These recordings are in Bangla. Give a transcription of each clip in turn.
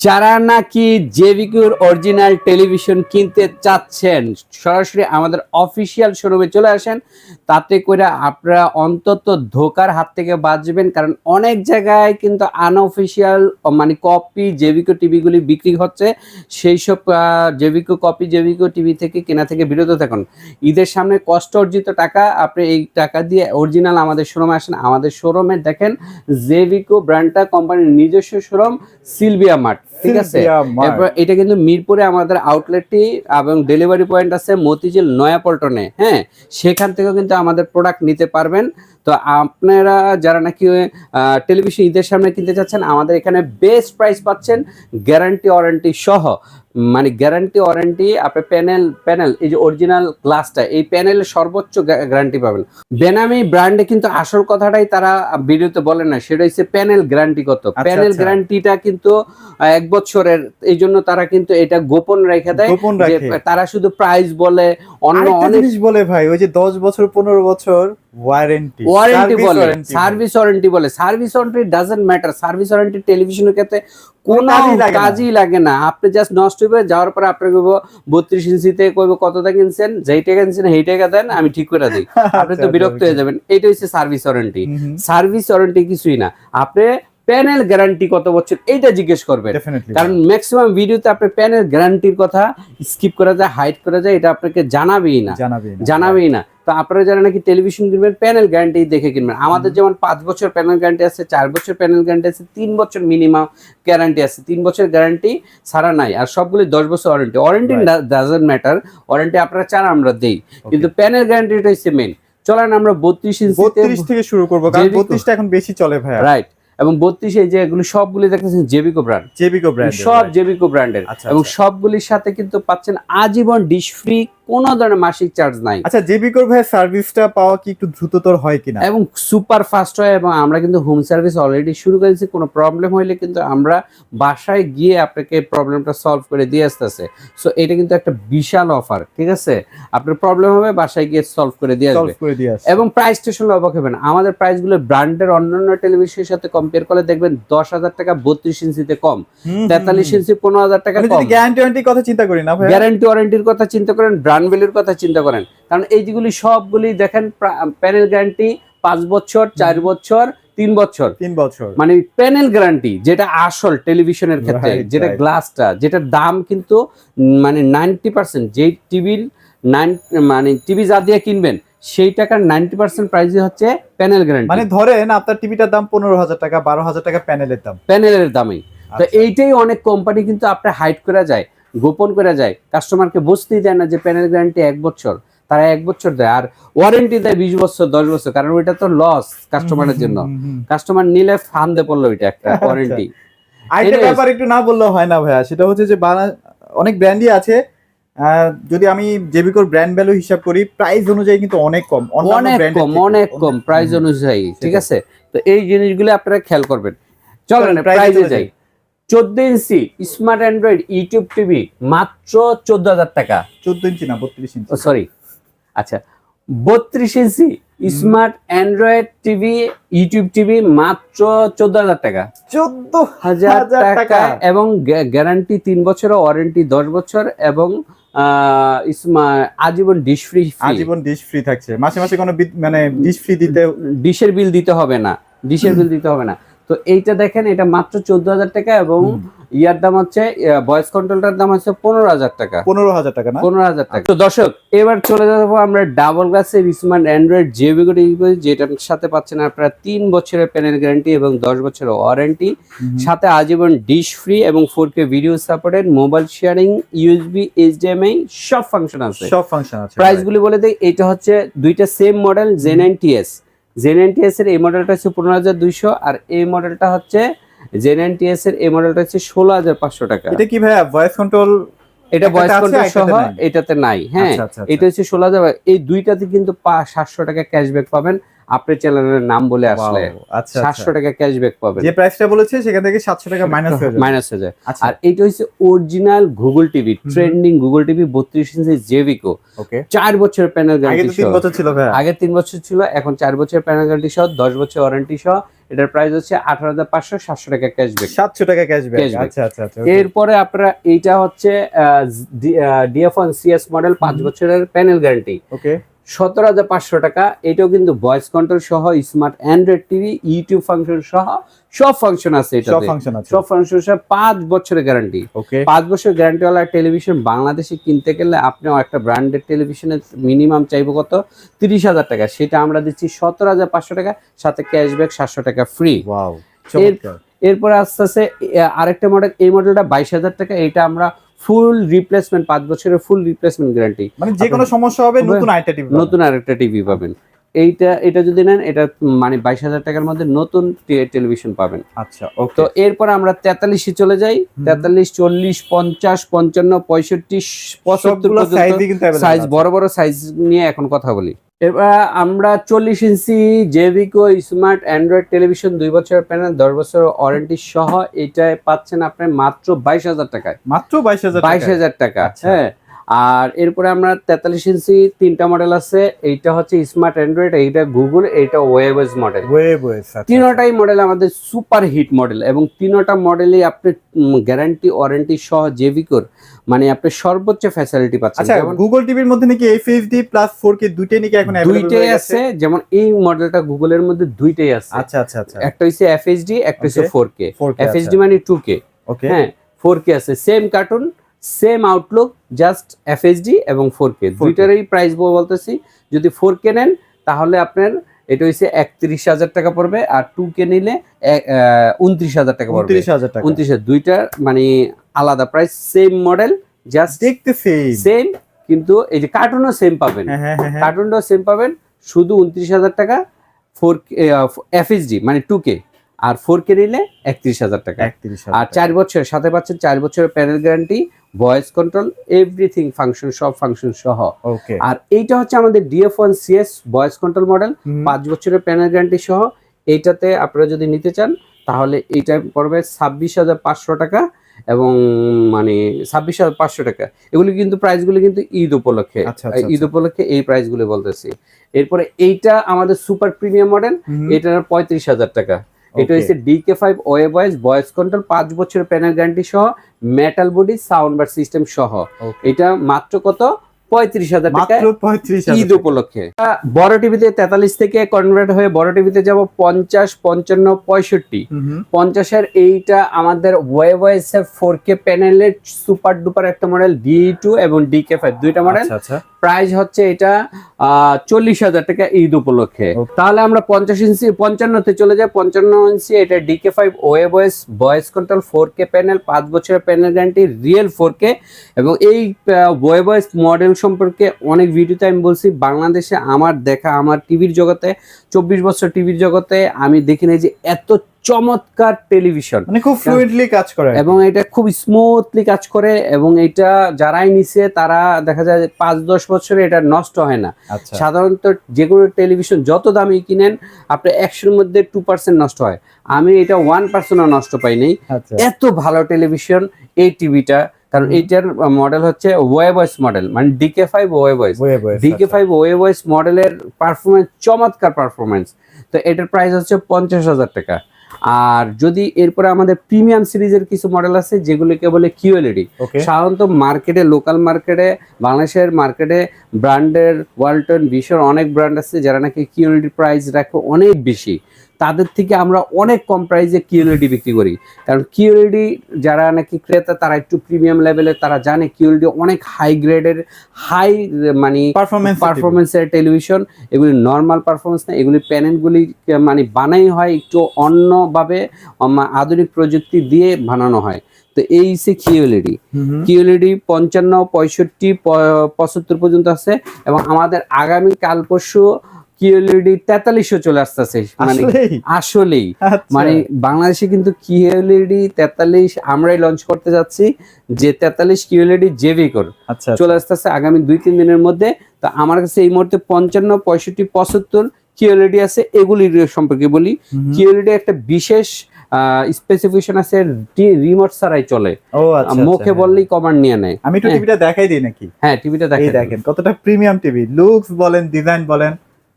যারা নাকি জেভিকিউর অরিজিনাল টেলিভিশন কিনতে চাচ্ছেন, সরাসরি আমাদের অফিসিয়াল শোরুমে চলে আসেন। তাতে করে আপনারা অন্তত ধোকার হাত থেকে বাঁচবেন, কারণ অনেক জায়গায় কিন্তু আনঅফিসিয়াল মানে কপি জেভিকো টিভিগুলি বিক্রি হচ্ছে। সেই সব জেভিকো কপি জেভিকো টিভি থেকে কেনা থেকে বিরত থাকুন। ঈদের সামনে কষ্ট অর্জিত টাকা, আপনি এই টাকা দিয়ে অরিজিনাল আমাদের শোরুমে আসেন। আমাদের শোরুমে দেখেন জেভিকো ব্র্যান্ডটা, কোম্পানির নিজস্ব শোরুম, সিলভিয়া মার্ট। ঠিক আছে? এরপর এটা কিন্তু মিরপুরে আমাদের আউটলেটটি এবং ডেলিভারি পয়েন্ট আছে মতিঝিল নয়াপল্টনে হ্যাঁ? সেখান থেকেও কিন্তু আমাদের প্রোডাক্ট নিতে পারবেন। তো আপনারা যারা নাকি টেলিভিশন ঈদের সামনে কিনতে চাচ্ছেন আমাদের এখানে বেস্ট প্রাইস পাচ্ছেন গ্যারান্টি ওয়ারেন্টি সহ। মানে গ্যারান্টি ওয়ারেন্টি আপনি প্যানেল প্যানেল এই যে অরিজিনাল গ্লাসটা এই প্যানেলের সর্বোচ্চ গ্যারান্টি পাবেন। বেনামি ব্র্যান্ডে কিন্তু আসল কথাটাই তারা ভিডিওতে বলে না সেটা হচ্ছে প্যানেল গ্যারান্টি কত। প্যানেল আচ্ছা। গ্যারান্টিটা কিন্তু এক বছরের এই জন্য তারা কিন্তু এটা গোপন রেখে দেয় যে তারা শুধু প্রাইস বলে অন্য অনেক জিনিস বলে ভাই ওই যে দশ বছর পনেরো বছর ওয়ারেন্টি ওয়ারেন্টি বলে সার্ভিস ওয়ারেন্টি বলে। Service warranty doesn't matter service warranty টেলিভিশনের ক্ষেত্রে কোনো কাজই লাগে না। আপনি জাস্ট নষ্ট হইবে যাওয়ার পরে আপনি কইব বত্রিশ ইঞ্চিতে কইব কতটা কিনছেন? যেই টাকা কিনছেন সেই টাকা দেন আমি ঠিক করে দিই। আপনি আচ্ছা, তো বিরক্ত হয়ে যাবেন। এটা হচ্ছে সার্ভিস ওয়ারেন্টি সার্ভিস ওয়ারেন্টি কিছুই না। আপনি প্যানেল গ্যারান্টি কত বছর এইটা জিজ্ঞেস করবেন। কারণ ম্যাক্সিমাম ভিডিওতে আপনি প্যানেল গ্যারান্টির কথা স্কিপ করা যায় হাইড করা যায় এটা আপনাকে জানাবেই না। জানাবেই না। তো আপনারা যারা নাকি টেলিভিশন কিনবেন প্যানেল গ্যারান্টি দেখে কিনবেন। আমাদের যেমন পাঁচ বছর প্যানেল গ্যারান্টি আছে চার বছর প্যানেল গ্যারান্টি আছে তিন বছর মিনিমাম গ্যারান্টি আছে। তিন বছর গ্যারান্টি ছাড়া নাই আর সবগুলি দশ বছর warranty warranty doesn't matter warranty আপনারা চান আমরা দেই। কিন্তু প্যানেল গ্যারান্টিটা হচ্ছে মেন চলেন আমরা বত্রিশ বত্রিশ থেকে শুরু করব কারণ। বত্রিশটা এখন বেশি চলে ভাইয়া। রাইট এবং বত্রিশে এই যে এগুলো সবগুলি দেখতেছেন জেবিকো ব্র্যান্ড জেবিকো ব্র্যান্ড সব জেবিকো ব্র্যান্ডের আচ্ছা, এবং আচ্ছা। সবগুলির সাথে কিন্তু পাচ্ছেন আজীবন ডিশ ফ্রি কোনো ধরনের মাসিক চার্জ নাই। আচ্ছা জেবিকোর ভাই সার্ভিসটা পাওয়া কি একটু দ্রুততর হয় কিনা? এবং সুপার ফাস্ট হয় এবং আমরা কিন্তু হোম সার্ভিস অলরেডি শুরু করেছি কোনো প্রবলেম হইলে কিন্তু আমরা বাসায় গিয়ে আপনাকে প্রবলেমটা সলভ করে দিয়ে আসতেছে। সো এটা কিন্তু একটা বিশাল অফার ঠিক আছে? আপনার প্রবলেম হবে বাসায় গিয়ে সলভ করে দিয়ে আসবে। এবং প্রাইস স্টেশন অবাক হবেন আমাদের প্রাইসগুলো ব্র্যান্ডের অন্যান্য টেলিভিশনের সাথে কম্পেয়ার করলে দেখবেন দশ হাজার টাকা বত্রিশ ইঞ্চিতে কম তেতাল্লিশ ইঞ্চি পনেরো হাজার টাকা গ্যারান্টি ওয়ারেন্টির কথা চিন্তা করি না গ্যারান্টি ওয়ারেন্টির কথা চিন্তা করেন ব্র্যান্ড ভ্যালুর কথা চিন্তা করেন। কারণ এই যেগুলি সবগুলি দেখেন প্যানেল গ্যারান্টি পাঁচ বছর চার বছর তিন বছর। তিন বছর। মানে প্যানেল গ্যারান্টি যেটা আসল টেলিভিশনের ক্ষেত্রে যেটা গ্লাসটা যেটার দাম কিন্তু মানে নাইনটি পার্সেন্ট যেই টিভির নাইন মানে টিভি যা দিয়ে কিনবেন সেই টাকার নাইনটি পার্সেন্ট প্রাইস হচ্ছে প্যানেল গ্যারান্টি মানে ধরেন আপনার টিভিটার দাম পনেরো হাজার টাকা বারো হাজার টাকা প্যানেলের দাম। প্যানেলের দামেই। তো আচ্ছা। এইটাই অনেক কোম্পানি কিন্তু আপনার হাইড করা যায়। গোপন করা যায় কাস্টমারকে বুঝতেই দেয় না যে প্যানেল গ্যারান্টি এক বছর তারা এক বছর দেয়। আর ওয়ারেন্টি দেয় বিশ বছর দশ বছর কারণ ওইটা তো লস কাস্টমারের জন্য। কাস্টমার নিলে ফান্দে পড়ল ওইটা একটা আচ্ছা। ওয়ারেন্টি আরেকটা ব্যাপার একটু না বললেও হয় না ভাইয়া সেটা হচ্ছে যে অনেক ব্র্যান্ডই আছে যদি আমি জেবিকোর ব্র্যান্ড ভ্যালু হিসাব করি প্রাইস অনুযায়ী কিন্তু অনেক কম অনেক কম অনেক কম প্রাইস অনুযায়ী ঠিক আছে? তো এই জিনিসগুলো আপনারা খেয়াল করবেন। চলেন প্রাইসে যাই। চোদ্দ inch smart Android YouTube TV মাত্র চোদ্দ হাজার টাকা। চোদ্দ ইঞ্চি না বত্রিশ ইঞ্চি। সরি আচ্ছা বত্রিশ inch smart Android TV YouTube TV মাত্র চোদ্দ হাজার টাকা। চোদ্দ হাজার টাকা। এবং গ্যারান্টি তিন বছর ওয়ারেন্টি দশ বছর এবং আজীবন ডিশ ফ্রি আজীবন ডিশ ফ্রি থাকছে। মাসে মাসে কোনো মানে ডিশ ফ্রি দিতে ডিশের বিল দিতে হবে না। ডিশের বিল দিতে হবে না। তো এইটা দেখেন এটা মাত্র চোদ্দ হাজার টাকা এবং ইয়ার দাম হচ্ছে ভয়েস কন্ট্রোলটার দাম হচ্ছে পনেরো হাজার টাকা। পনেরো হাজার টাকা না? পনেরো হাজার টাকা। তো দর্শক এবার চলে যাব আমরা ডাবল গ্লাসের স্মার্ট অ্যান্ড্রয়েড জেবিগো যেটার সাথে পাচ্ছেন আপনারা তিন বছরের প্যানেল গ্যারান্টি এবং দশ বছরের ওয়ারেন্টি সাথে আজীবন ডিশ ফ্রি এবং four K video supported mobile sharing USB HDMI সব ফাংশন আছে। সব ফাংশন আছে প্রাইস গুলি বলে দেই এটা হচ্ছে দুইটা same model J nine TS J nine TS এর এই মডেলটা হচ্ছে পনেরো হাজার দুইশো আর এই মডেলটা হচ্ছে জেন নাইন টিএস এর এই মডেলটা হচ্ছে ষোলো হাজার পাঁচশো টাকা। এটা কি ভাইয়া ভয়েস কন্ট্রোল এটা ভয়েস কন্ট্রোল সহ এটাতে নাই হ্যাঁ। আচ্ছা, আচ্ছা, এটা হচ্ছে ষোলো হাজার এই দুইটাতে কিন্তু সাতশো টাকা ক্যাশব্যাক পাবেন। আপনার চ্যানেলের নাম বলে আসলে আচ্ছা সাতশো আচ্ছা। টাকা ক্যাশব্যাক পাবেন। যে প্রাইসটা বলেছে সেখান থেকে সাতশো টাকা মাইনাস হয়ে যাবে। মাইনাস হয়ে যায়। আর এইটা হচ্ছে original Google TV trending Google TV বত্রিশ ইঞ্চি জেভিকো ওকে চার বছরের প্যানেল গ্যারান্টি তিন বছর ছিল আগে তিন বছর ছিল এখন চার বছরের প্যানেল গ্যারান্টি সহ দশ বছর ওয়ারেন্টি সহ। এটার প্রাইস হচ্ছে আঠারো হাজার পাঁচশো সাতশো টাকা ক্যাশব্যাক সাতশো টাকা ক্যাশব্যাক। আচ্ছা আচ্ছা আচ্ছা এরপরে আপনারা এইটা হচ্ছে ডিএফ সিএস মডেল পাঁচ বছরের প্যানেল গ্যারান্টি ওকে সতেরো হাজার পাঁচশো টাকা। এটাও কিন্তু ভয়েস কন্ট্রোল সহ smart Android TV YouTube function সহ সব ফাংশন আছে সব ফাংশন আছে। সব ফাংশন সহ পাঁচ বছরের গ্যারান্টি ওকে পাঁচ বছর গ্যারান্টিওয়ালা টেলিভিশন বাংলাদেশে কিনতে গেলে আপনি একটা ব্র্যান্ডেড টেলিভিশনের মিনিমাম চাইব কত? তিরিশ হাজার টাকা। সেটা আমরা দিচ্ছি সতেরো হাজার পাঁচশো টাকা সাথে ক্যাশব্যাক সাতশো টাকা ফ্রি এরপর আস্তে আস্তে আরেকটা মডেল এই মডেলটা বাইশ হাজার টাকা। এটা আমরা ফুল রিপ্লেসমেন্ট পাঁচ বছরের ফুল রিপ্লেসমেন্ট গ্যারান্টি। মানে যে কোনো সমস্যা হবে। নতুন আইটা টিভি নতুন আরেকটা টিভি পাবেন। এইটা এটা যদি নেন এটা মানে বাইশ হাজার টাকার মধ্যে নতুন টেলিভিশন পাবেন। আচ্ছা তো এরপর আমরা তেতাল্লিশে চলে যাই। তেতাল্লিশ চল্লিশ পঞ্চাশ পঞ্চান্ন পঁয়ষট্টি পঁচাত্তর সাইজ বড় বড় সাইজ নিয়ে এখন কথা বলি। এবার আমরা চল্লিশ ইঞ্চি জেভিকো স্মার্ট অ্যান্ড্রয়েড টেলিভিশন দুই বছরের প্যানেল দশ বছর ওয়ারেন্টি সহ এটাই পাচ্ছেন আপনি মাত্র বাইশ হাজার টাকায়। মাত্র বাইশ হাজার বাইশ হাজার টাকা আচ্ছা। হ্যাঁ। আর এরপরে আমরা তেতাল্লিশ ইঞ্চি তিনটা মডেল আছে এইটা হচ্ছে স্মার্ট অ্যান্ড্রয়েড এইটা গুগল এইটা ওয়েবস মডেল তিনোটাই মডেল আমাদের সুপার হিট মডেল এবং তিনোটা মডেলই আপনি গ্যারান্টি ওয়ারেন্টি সহ জেভিকোর মানে আপনি সর্বোচ্চ ফ্যাসিলিটি পাচ্ছেন। আচ্ছা যেমন গুগল টিভির মধ্যে নাকি এফএইচডি প্লাস 4K দুইটাই নাকি এখন দুইটাই আছে যেমন এই মডেলটা গুগলের মধ্যে দুইটাই আছে। আচ্ছা আচ্ছা আচ্ছা। একটা হচ্ছে এফএইচডি একটা হচ্ছে Okay. Four K 4K FHD মানে টু কে ওকে হ্যাঁ ফোর কে আছে same carton same outlook just FHD এবং ফোর কে দুইটারই প্রাইস বলতেছি যদি ফোর কে নেন তাহলে আপনার এটা হচ্ছে একত্রিশ হাজার টাকা পড়বে আর টু কে নিলে উনত্রিশ হাজার টাকা পড়বে। 29000 টাকা। উনত্রিশ দুইটার মানে আলাদা প্রাইস সেম মডেল জাস্ট দেখতে সেম সেম কিন্তু এই যে কার্টুনও সেম পাবেন। হ্যাঁ হ্যাঁ হ্যাঁ, হ্যাঁ। কার্টুনটাও সেম পাবেন শুধু উনত্রিশ হাজার টাকা ফোর এফএসডি মানে টু কে আর ফোর কে নিলে একত্রিশ হাজার টাকা। 31000 আর চার বছর সাথে পাচ্ছেন চার বছরের panel guarantee voice control everything function সব ফাংশন সহ। ওকে আর এইটা হচ্ছে আমাদের DF one CS voice control model পাঁচ বছরের প্যানেল গ্যারান্টি সহ। এইটাতে আপনারা যদি নিতে চান তাহলে এইটা পড়বে ছাব্বিশ হাজার পাঁচশো টাকা এবং মানে ছাব্বিশ হাজার পাঁচশো টাকা। এগুলি কিন্তু প্রাইসগুলি কিন্তু ঈদ উপলক্ষে। আচ্ছা, আচ্ছা, ঈদ উপলক্ষে এই প্রাইসগুলি বলতেছি। এরপরে এইটা আমাদের সুপার প্রিমিয়াম মডেল এটার পঁয়ত্রিশ হাজার টাকা। এটা হচ্ছে DK five way voice voice control পাঁচ বছরের প্যানেল গ্যারান্টি সহ metal body sound bar system সহ। এটা মাত্র কত? পঁয়ত্রিশ হাজার টাকা। মাত্র 35000 ঈদ উপলক্ষে। বড় টিভিতে তেতাল্লিশ থেকে কনভার্ট হয়ে বড় টিভিতে যাব পঞ্চাশ পঞ্চান্ন পঁয়ষট্টি। পঞ্চাশের এইটা আমাদের ওয়েভয়েস ফোর কে প্যানেলের সুপার ডুপার একটা মডেল ডি টু এবং ডি কে ফাইভ দুইটা মডেল প্রাইস হচ্ছে এটা চল্লিশ হাজার টাকা ঈদ উপলক্ষে। তাহলে আমরা পঞ্চাশ ইঞ্চি পঞ্চান্নতে চলে যাই। পঞ্চান্ন ইঞ্চি এটা DK five way voice voice control four K panel পাঁচ বছরের panel guarantee real four K এবং এই ওয়ে বয়েস মডেল সম্পর্কে অনেক ভিডিওতে আমি বলছি বাংলাদেশে আমার দেখা আমার টিভির জগতে চব্বিশ বছর টিভির জগতে আমি দেখি নাই যে এত চমৎকার টেলিভিশন। মানে খুব ফ্লুয়েন্টলি কাজ করে এবং এটা খুব স্মুথলি কাজ করে এবং এটা যারাই নিছে তারা দেখা যায় পাঁচ দশ বছরে এটা নষ্ট হয় না। আচ্ছা। সাধারণত যে কোনো টেলিভিশন যত দামি কিনেন আপনি একশোর মধ্যে টু পার্সেন্ট নষ্ট হয়। আমি এটা ওয়ান পার্সেন্টও নষ্ট পাইনি আচ্ছা। এত ভালো টেলিভিশন এই টিভিটা কারণ। এইটার মডেল হচ্ছে ওয়ে ভয়েস মডেল মানে DK five way voice DK five way voice মডেলের পারফরমেন্স চমৎকার পারফরমেন্স তো এটার প্রাইস হচ্ছে পঞ্চাশ হাজার টাকা। আর যদি এরপরে আমাদের প্রিমিয়াম সিরিজের কিছু মডেল আছে যেগুলোকে বলে কিউএলইডি সাধারণত মার্কেটে লোকাল মার্কেটে বাংলাদেশের মার্কেটে ব্র্যান্ডের ওয়ালটন বিশ্বর অনেক ব্র্যান্ড আছে যারা নাকি কিউএলইডি প্রাইস রাখে অনেক বেশি। তাদের থেকে আমরা অনেক কম প্রাইসে কিউএলইডি বিক্রি করি। কারণ কিউএলইডি যারা নাকি ক্রেতা তারা একটু প্রিমিয়াম লেভেলে তারা জানে কিউএলইডি অনেক হাই গ্রেডের হাই মানে পারফরমেন্স পারফরমেন্সের টেলিভিশন এগুলি নর্মাল পারফরমেন্স না এগুলি প্যানেলগুলি মানে বানাই হয় একটু অন্যভাবে আধুনিক প্রযুক্তি দিয়ে বানানো হয়। তো এই সে কিউএলইডি কিউএলইডি পঞ্চান্ন পঁয়ষট্টি পঁচাত্তর পর্যন্ত আছে এবং আমাদের আগামী কাল পরশু কিউএলইডি তেতাল্লিশও চলে আসতেছে। মানে আসলেই? আচ্ছা। মানে বাংলাদেশে কিন্তু কিউএলইডি তেতাল্লিশ আমরাই লঞ্চ করতে যাচ্ছি যে তেতাল্লিশ কিউএলইডি জেভিকোর আচ্ছা চলে আসতেছে আগামী দুই তিন দিনের মধ্যে। তো আমার কাছে এই মুহূর্তে পঞ্চান্ন পঁয়ষট্টি পঁচাত্তর কিউএলইডি আছে এগুলির সম্পর্কে বলি। কিউএলইডি একটা বিশেষ স্পেসিফিকেশন আছে রিমোট ছাড়াই চলে। আচ্ছা মুখে আচ্ছা, বললেই কমান্ড নিয়ে নেয়। হ্যাঁ। আমি একটু হ্যাঁ। টিভিটা দেখাই দিই নাকি? হ্যাঁ টিভিটা দেখেন দেখেন কতটা প্রিমিয়াম টিভি লুকস বলেন ডিজাইন বলেন।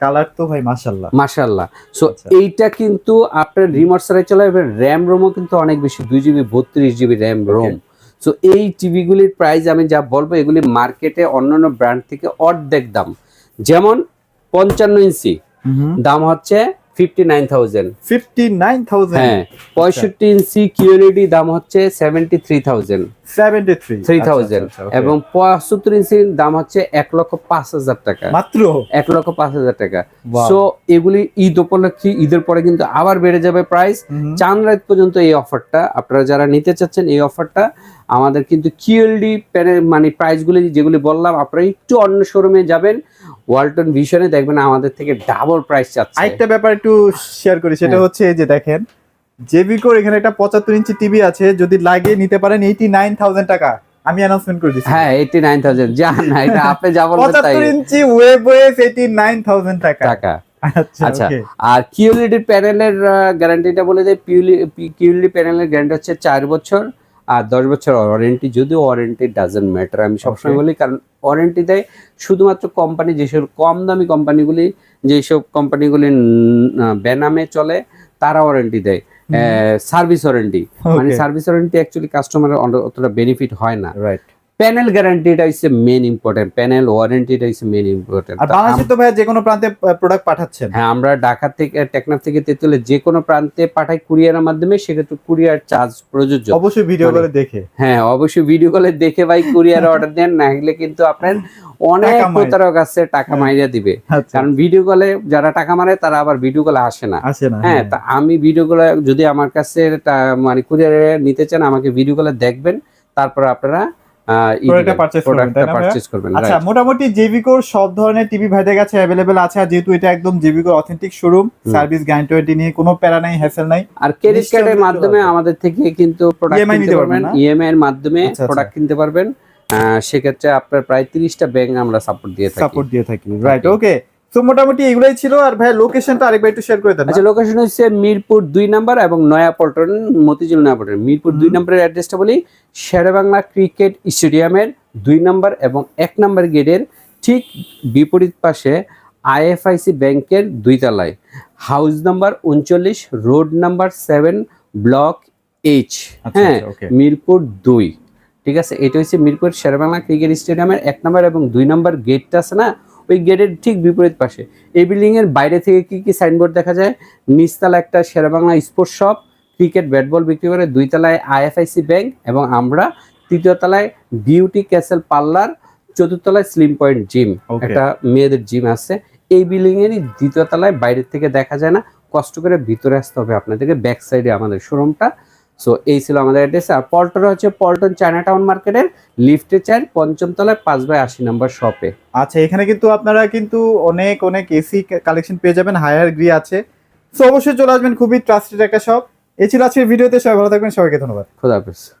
কালার তো ভাই মাশাআল্লাহ। মাশাল্লাহ সো আচ্ছা। এইটা কিন্তু আপনার রিমার্সারে চলে এবার র্যাম রোমও কিন্তু অনেক বেশি দুই জিবি বত্রিশ জিবি র্যাম রোম সো এই টিভিগুলির প্রাইস আমি যা বলব এগুলি মার্কেটে অন্যান্য ব্র্যান্ড থেকে অর্ধেক দাম। যেমন পঞ্চান্ন ইঞ্চি দাম হচ্ছে হ্যাঁ পঁয়ষট্টি ইঞ্চি কিউএলইডি দাম হচ্ছে seventy three thousand. Three. Three thousand এবং পঁচাত্তর ইঞ্চির দাম হচ্ছে এক লক্ষ পাঁচ হাজার টাকা। মাত্র? এক লক্ষ পাঁচ হাজার টাকা। সো এগুলি ঈদ উপলক্ষে ঈদের পরে কিন্তু আবার বেড়ে যাবে প্রাইস। চাঁদ রাত পর্যন্ত এই অফারটা আপনারা যারা নিতে চাচ্ছেন এই অফারটা আমাদের কিন্তু কিউএলডি মানে প্রাইসগুলি যেগুলি বললাম আপনারা একটু অন্য শোরুমে যাবেন। ওয়ালটন ভিশনে দেখবেন আমাদের থেকে ডাবল প্রাইস চাচ্ছে। আরেকটা ব্যাপার একটু শেয়ার করি সেটা হ্যাঁ। হচ্ছে এই যে দেখেন জেবিকোর এখানে একটা পঁচাত্তর ইঞ্চি টিভি আছে যদি লাগে নিতে পারেন এইটি নাইন থাউজেন্ড টাকা। আমি অ্যানাউন্সমেন্ট করে দিচ্ছি। হ্যাঁ এইটি নাইন থাউজেন্ড জান না এটা আপনি যা বলবেন তাই। পঁচাত্তর ইঞ্চি webOS eighty nine thousand টাকা। টাকা। আচ্ছা আচ্ছা আর কিউএলইডি প্যানেলের গ্যারান্টিটা বলে দেয় কিউএলইডি প্যানেলের গ্যারান্টি হচ্ছে চার বছর। আর দশ বছর ওয়ারেন্টি যদিও ওয়ারেন্টি ডাজেন্ট ম্যাটার আমি সবসময় বলি কারণ ওয়ারেন্টি দেয় শুধুমাত্র কোম্পানি যেসব কম দামি কোম্পানিগুলি যেসব কোম্পানিগুলি বেনামে চলে তারা ওয়ারেন্টি দেয়। সার্ভিস ওয়ারেন্টি মানে সার্ভিস ওয়ারেন্টি অ্যাকচুয়ালি কাস্টমারের অতটা বেনিফিট হয় না। রাইট প্যানেল গ্যারান্টিটা হচ্ছে মেন ইম্পর্টেন্ট প্যানেল ওয়ারেন্টিটা হচ্ছে মেন ইম্পর্টেন্ট আর বাংলাদেশে তো ভাই যে কোনো প্রান্তে প্রোডাক্ট পাঠাচ্ছেন। হ্যাঁ আমরা ঢাকা থেকে টেকনাফ থেকে তেতুলে যে কোনো প্রান্তে পাঠাই কুরিয়ারের মাধ্যমে সেক্ষেত্রে কুরিয়ার চার্জ প্রযোজ্য। অবশ্যই ভিডিও মানে- করে দেখে। হ্যাঁ অবশ্যই ভিডিও কলে দেখে ভাই কুরিয়ার অর্ডার দেন না হলে কিন্তু আপনার অনেক। প্রতারক আছে টাকা হ্যাঁ। মাইরা দিবে। আচ্ছা। কারণ ভিডিও কলে যারা টাকা মারে তারা আবার ভিডিও কলে আসে না। হ্যাঁ তা আমি ভিডিও কলে যদি আমার কাছে মানে কুরিয়ারে নিতে চান আমাকে ভিডিও কলে দেখবেন তারপর আপনারা আচ্ছা মোটামুটি জেভিকোর সব ধরনের টিভি ভাইদের কাছে অ্যাভেলেবেল আছে আর যেহেতু এটা একদম জেভিকোর অথেন্টিক শোরুম সার্ভিস গ্যারান্টি নিয়ে কোনো প্যারা নাই হ্যাসেল নাই। আর ক্রেডিট কার্ডের মাধ্যমে আমাদের থেকে কিন্তু প্রোডাক্ট EMI কিনতে পারবেন পারবেন ইএমআই এর মাধ্যমে আচ্ছা, আচ্ছা। প্রোডাক্ট কিনতে পারবেন। সেক্ষেত্রে আপনার প্রায় তিরিশটা ব্যাংক আমরা সাপোর্ট দিয়ে থাকি। সাপোর্ট দিয়ে থাকি রাইট ওকে তো মোটামুটি এগুলাই ছিল আর ভাই লোকেশনটা আরেকবার একটু শেয়ার করে দেন। আচ্ছা লোকেশন হচ্ছে মিরপুর দুই নাম্বার এবং নয়াপল্টন মতিঝিল নয়াপল্টন। মিরপুর দুই। নম্বরের অ্যাড্রেসটা বলি শেরেবাংলা ক্রিকেট স্টেডিয়ামের দুই নাম্বার এবং এক নাম্বার গেটের ঠিক বিপরীত পাশে আইএফআইসি ব্যাংকের দুই তলায় হাউস নাম্বার উনচল্লিশ road number seven block H আচ্ছা হ্যাঁ ওকে মিরপুর দুই। ঠিক আছে এটা হচ্ছে মিরপুর শেরবাংলা ক্রিকেট স্টেডিয়ামের এক নম্বর এবং দুই নম্বর গেটটা আছে না ওই গেটের ঠিক বিপরীত পাশে। এই বিল্ডিং এর বাইরে থেকে কি কি সাইনবোর্ড দেখা যায়? নিচতলা একটা Sher Bangla sports shop cricket bat ball বিক্রি করে দুই তলায় আইএফআইসি ব্যাংক এবং আমরা তৃতীয় তলায় বিউটি ক্যাসেল পার্লার চতুর্থ তলায় স্লিম পয়েন্ট জিম একটা মেয়েদের জিম আছে। এই বিল্ডিং এরই দ্বিতীয় তলায় বাইরের থেকে দেখা যায় না। কষ্ট করে ভিতরে আসতে হবে আপনাদেরকে ব্যাক সাইডে আমাদের শোরুমটা সো এই ছিল আমাদের অ্যাড্রেস আর পল্টন হচ্ছে পল্টন চায়না টাউন মার্কেটের লিফটে চার পঞ্চম তলায় পাঁচ বাই আশি নম্বর শপে আচ্ছা এখানে কিন্তু আপনারা কিন্তু অনেক অনেক এসি কালেকশন পেয়ে যাবেন হায়ার গ্রি আছে। সো অবশ্যই চলে আসবেন খুবই ট্রাস্টেড একটা শপ এই ছিল আজকের ভিডিওতে সবাই ভালো থাকবেন সবাইকে ধন্যবাদ। খোদা হাফেজ।